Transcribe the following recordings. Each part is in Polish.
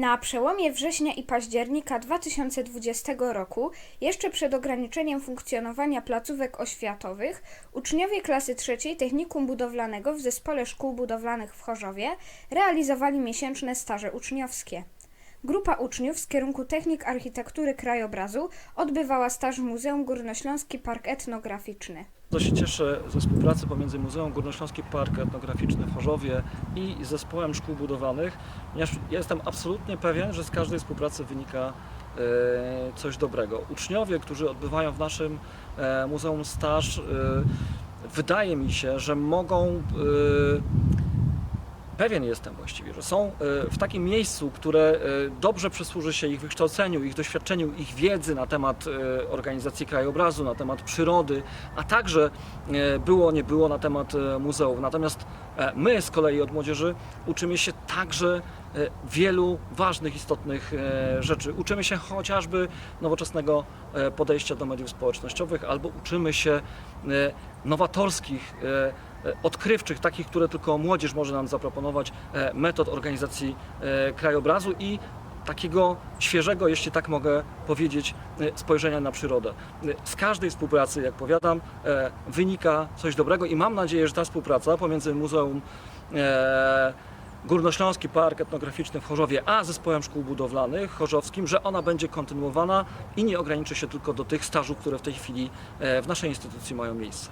Na przełomie września i października 2020 roku, jeszcze przed ograniczeniem funkcjonowania placówek oświatowych, uczniowie klasy trzeciej Technikum Budowlanego w Zespole Szkół Budowlanych w Chorzowie realizowali miesięczne staże uczniowskie. Grupa uczniów z kierunku Technik Architektury Krajobrazu odbywała staż w Muzeum Górnośląski Park Etnograficzny. Bardzo się cieszę ze współpracy pomiędzy Muzeum Górnośląski Park Etnograficzny w Chorzowie i Zespołem Szkół Budowlanych, ponieważ ja jestem absolutnie pewien, że z każdej współpracy wynika e, coś dobrego. Uczniowie, którzy odbywają w naszym e, muzeum staż, e, wydaje mi się, że mogą pewien jestem właściwie, że są e, w takim miejscu, które e, dobrze przysłuży się ich wykształceniu, ich doświadczeniu, ich wiedzy na temat e, organizacji krajobrazu, na temat przyrody, a także było, nie było na temat muzeów. Natomiast my z kolei od młodzieży uczymy się także wielu ważnych, istotnych e, rzeczy. Uczymy się chociażby nowoczesnego e, podejścia do mediów społecznościowych albo uczymy się e, nowatorskich e, e, odkrywczych, takich, które tylko młodzież może nam zaproponować, e, metod organizacji e, krajobrazu i takiego świeżego, jeśli tak mogę powiedzieć, e, spojrzenia na przyrodę. E, Z każdej współpracy, jak powiadam, e, wynika coś dobrego i mam nadzieję, że ta współpraca pomiędzy Muzeum e, Górnośląski Park Etnograficzny w Chorzowie, a Zespołem Szkół Budowlanych chorzowskim, że ona będzie kontynuowana i nie ograniczy się tylko do tych stażów, które w tej chwili e, w naszej instytucji mają miejsce.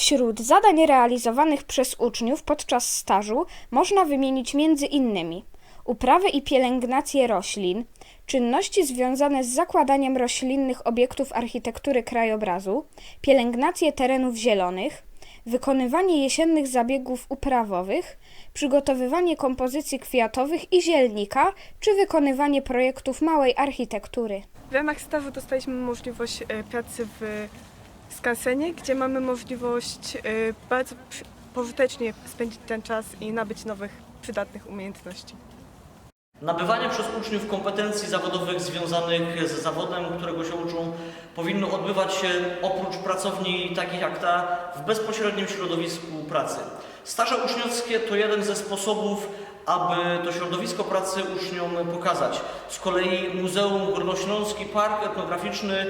Wśród zadań realizowanych przez uczniów podczas stażu można wymienić między innymi uprawę i pielęgnację roślin, czynności związane z zakładaniem roślinnych obiektów architektury krajobrazu, pielęgnację terenów zielonych, wykonywanie jesiennych zabiegów uprawowych, przygotowywanie kompozycji kwiatowych i zielnika, czy wykonywanie projektów małej architektury. W ramach stażu dostaliśmy możliwość e, pracy w skansenie, gdzie mamy możliwość e, bardzo pożytecznie spędzić ten czas i nabyć nowych, przydatnych umiejętności. Nabywanie przez uczniów kompetencji zawodowych związanych z zawodem, którego się uczą, powinno odbywać się oprócz pracowni takich jak ta w bezpośrednim środowisku pracy. Staże uczniowskie to jeden ze sposobów, aby to środowisko pracy uczniom pokazać. Z kolei Muzeum Górnośląski Park Etnograficzny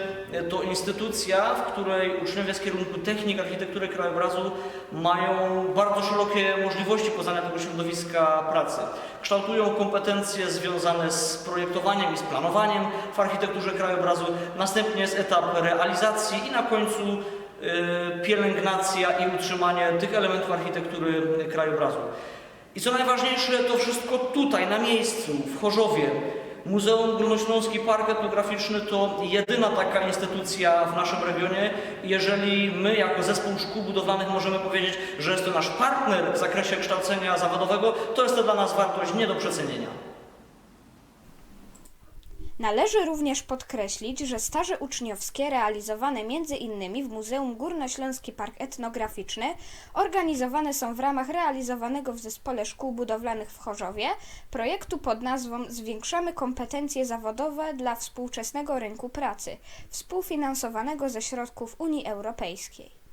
to instytucja, w której uczniowie z kierunku technik architektury krajobrazu mają bardzo szerokie możliwości poznania tego środowiska pracy. Kształtują kompetencje związane z projektowaniem i z planowaniem w architekturze krajobrazu. Następnie jest etap realizacji i na końcu pielęgnacja i utrzymanie tych elementów architektury krajobrazu. I co najważniejsze, to wszystko tutaj, na miejscu, w Chorzowie. Muzeum Górnośląski Park Etnograficzny to jedyna taka instytucja w naszym regionie. Jeżeli my, jako zespół szkół budowlanych, możemy powiedzieć, że jest to nasz partner w zakresie kształcenia zawodowego, to jest to dla nas wartość nie do przecenienia. Należy również podkreślić, że staże uczniowskie realizowane m.in. w Muzeum Górnośląski Park Etnograficzny organizowane są w ramach realizowanego w Zespole Szkół Budowlanych w Chorzowie projektu pod nazwą Zwiększamy kompetencje zawodowe dla współczesnego rynku pracy, współfinansowanego ze środków Unii Europejskiej.